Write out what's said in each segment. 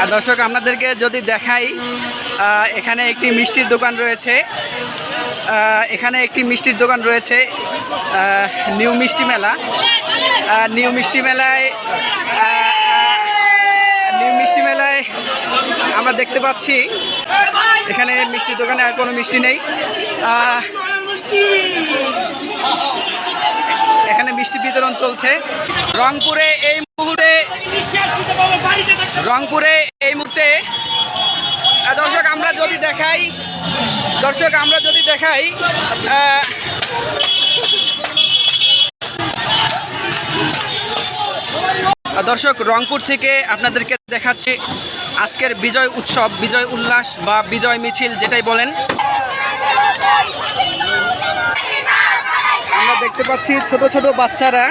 আর দর্শক, আপনাদেরকে যদি দেখাই এখানে একটি মিষ্টির দোকান রয়েছে। এখানে একটি মিষ্টির দোকান রয়েছে নিউ মিষ্টি মেলা। নিউ মিষ্টি মেলায় নিউ মিষ্টি মেলায় আমরা দেখতে পাচ্ছি, এখানে মিষ্টির দোকানে আর কোনো মিষ্টি নেই। মিষ্টি বিতরণ চলছে। রংপুরে এই মুহূর্তে রংপুরে এই মুহূর্তে দর্শক, আমরা যদি দেখাই দর্শক, আমরা যদি দেখাই দর্শক, রংপুর থেকে আপনাদেরকে দেখাচ্ছি আজকের বিজয় উৎসব, বিজয় উল্লাস বা বিজয় মিছিল, যেটাই বলেন। আমরা দেখতে পাচ্ছি ছোট ছোট বাচ্চারা।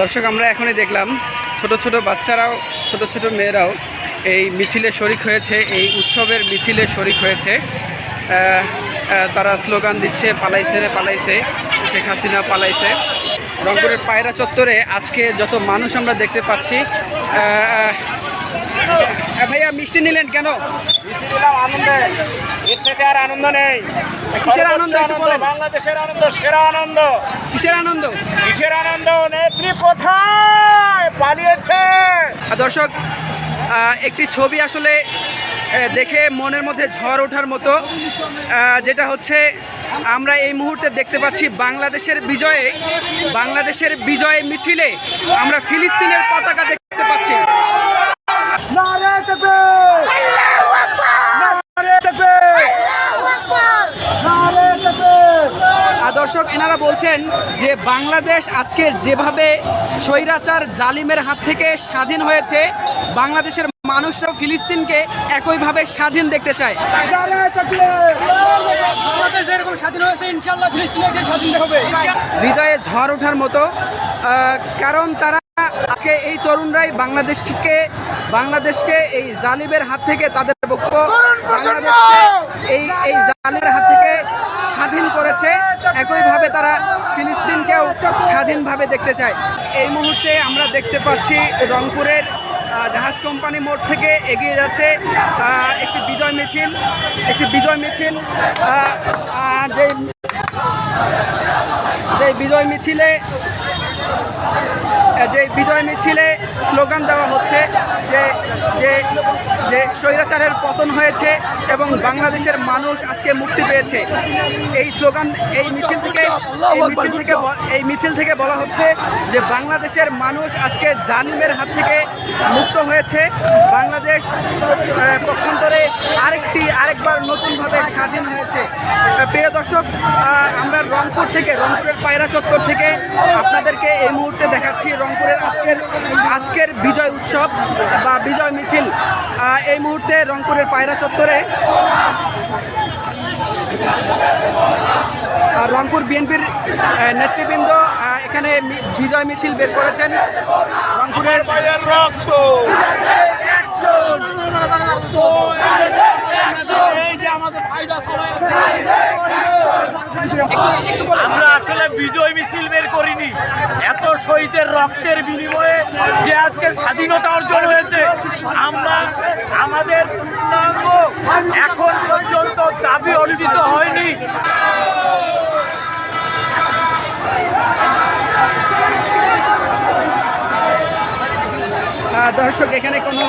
দর্শক, আমরা এখনই দেখলাম ছোট ছোট বাচ্চারাও, ছোট ছোট মেয়েরাও এই মিছিলে শরিক হয়েছে, এই উৎসবের মিছিলে শরিক হয়েছে। তারা স্লোগান দিচ্ছে, পালাইছে রে, পালাইছে। শেখ হাসিনা পালাইছে। রংপুরের পায়রা চত্বরে আজকে যত মানুষ আমরা দেখতে পাচ্ছি ভাইয়া মিষ্টি নিলেন কেন? মিষ্টি এর থেকে আর আনন্দ নেই। কিসের আনন্দ? বাংলাদেশের আনন্দ সেরা আনন্দ। কিসের আনন্দ? কিসের আনন্দ? নেত্রী কোথায়? পালিয়েছে। দর্শক একটি ছবি আসলে দেখে মনের মধ্যে ঝড় ওঠার মতো যেটা হচ্ছে আমরা এই মুহূর্তে দেখতে পাচ্ছি বাংলাদেশের বিজয়ে বাংলাদেশের বিজয় মিছিলে আমরা ফিলিস্তিনের পতাকা দেখতে পাচ্ছি। দর্শক এনারা বলছেন যে বাংলাদেশ আজকে যেভাবে স্বৈরাচার জালিমের হাত থেকে স্বাধীন হয়েছে বাংলাদেশের মানুষরাও ফিলিস্তিনকে একইভাবে স্বাধীন দেখতে চায়। হৃদয়ে ঝড় ওঠার মতো কারণ তারা আজকে এই তরুণরাই বাংলাদেশকে বাংলাদেশকে এই জালিমের হাত থেকে তাদের বক্তব্য বাংলাদেশকে এই এই জালিমের হাত থেকে স্বাধীন করেছে একইভাবে তারা ফিলিস্তিনকেও স্বাধীনভাবে দেখতে চায়। এই মুহূর্তে আমরা দেখতে পাচ্ছি রংপুরের জাহাজ কোম্পানি মোড় থেকে এগিয়ে যাচ্ছে একটি বিজয় মিছিল, একটি বিজয় মিছিল যে বিজয় মিছিলে যে বিজয় মিছিলে স্লোগান দেওয়া হচ্ছে যে যে যে স্বৈরাচারের পতন হয়েছে এবং বাংলাদেশের মানুষ আজকে মুক্তি পেয়েছে। এই স্লোগান, এই মিছিল থেকে, এই মিছিল থেকে এই মিছিল থেকে বলা হচ্ছে যে বাংলাদেশের মানুষ আজকে জালিমের হাত থেকে মুক্ত হয়েছে। বাংলাদেশ পক্ষান্তরে আরেকটি, আরেকবার নতুনভাবে স্বাধীন হয়েছে। প্রিয় দর্শক আমরা রংপুর থেকে, রংপুরের পায়রা চত্বর থেকে আপনাদেরকে এই মুহূর্তে দেখাচ্ছি রংপুরের আজকের আজকের বিজয় উৎসব বা বিজয় মিছিল। এই মুহূর্তে রংপুরের পায়রা চত্বরে রংপুর বিএনপির নেতৃবৃন্দ এখানে বিজয় মিছিল বের করেছেন। রংপুরের রক্ত আমরা আসলে বিজয় মিছিল বের করিনি। এত শহীদের রক্তের বিনিময়ে যে আজকে স্বাধীনতা অর্জন হয়েছে, আমরা আমাদের পূর্ণাঙ্গ এখন পর্যন্ত দাবি অর্জিত হয়নি। দর্শক, এখানে কোনো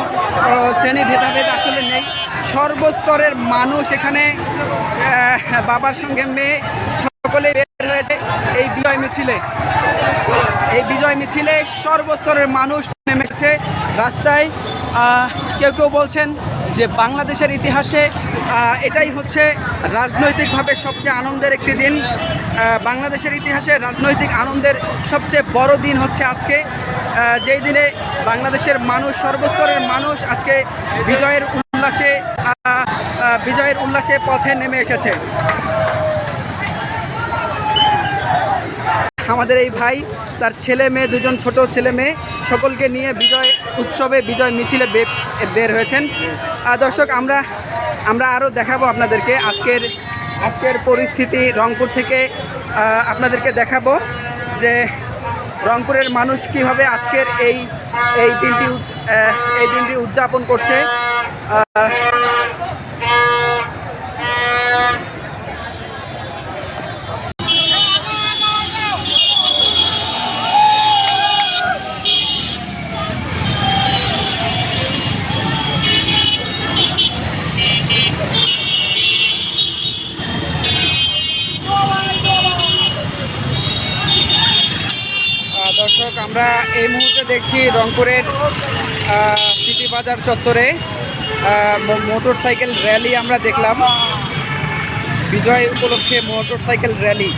শ্রেণি ভেদাভেদ আসলে নেই। সর্বস্তরের মানুষ এখানে বাবার সঙ্গে মেয়ে সকলে বের হয়েছে। এই বিজয় মিছিলে, এই বিজয় মিছিলে সর্বস্তরের মানুষ নেমেছে। রাস্তায় কেউ কেউ বলছেন যে বাংলাদেশের ইতিহাসে এটাই হচ্ছে রাজনৈতিকভাবে সবচেয়ে আনন্দের একটি দিন। বাংলাদেশের ইতিহাসে রাজনৈতিক আনন্দের সবচেয়ে বড় দিন হচ্ছে আজকে। যেই দিনে বাংলাদেশের মানুষ, সর্বস্তরের মানুষ আজকে বিজয়ের উল্লাসে বিজয়ের উল্লাসে পথে নেমে এসেছে। আমাদের এই ভাই, তার ছেলে মেয়ে, দুজন ছোট ছেলে মেয়ে, সকলকে নিয়ে বিজয় উৎসবে, বিজয় মিছিলে বের হয়েছেন। দর্শক, আমরা আমরা আরও দেখাবো আপনাদেরকে আজকের আজকের পরিস্থিতি রংপুর থেকে আপনাদেরকে দেখাবো যে রংপুরের মানুষ কীভাবে আজকের এই এই দিনটি এই দিনটি উদযাপন করছে। দর্শক, আমরা এই মুহূর্তে দেখছি রংপুরের সিটি বাজার চত্বরে মোটর সাইকেল র্যালি আমরা দেখলাম। বিজয় উপলক্ষে মোটর সাইকেল র্যালি।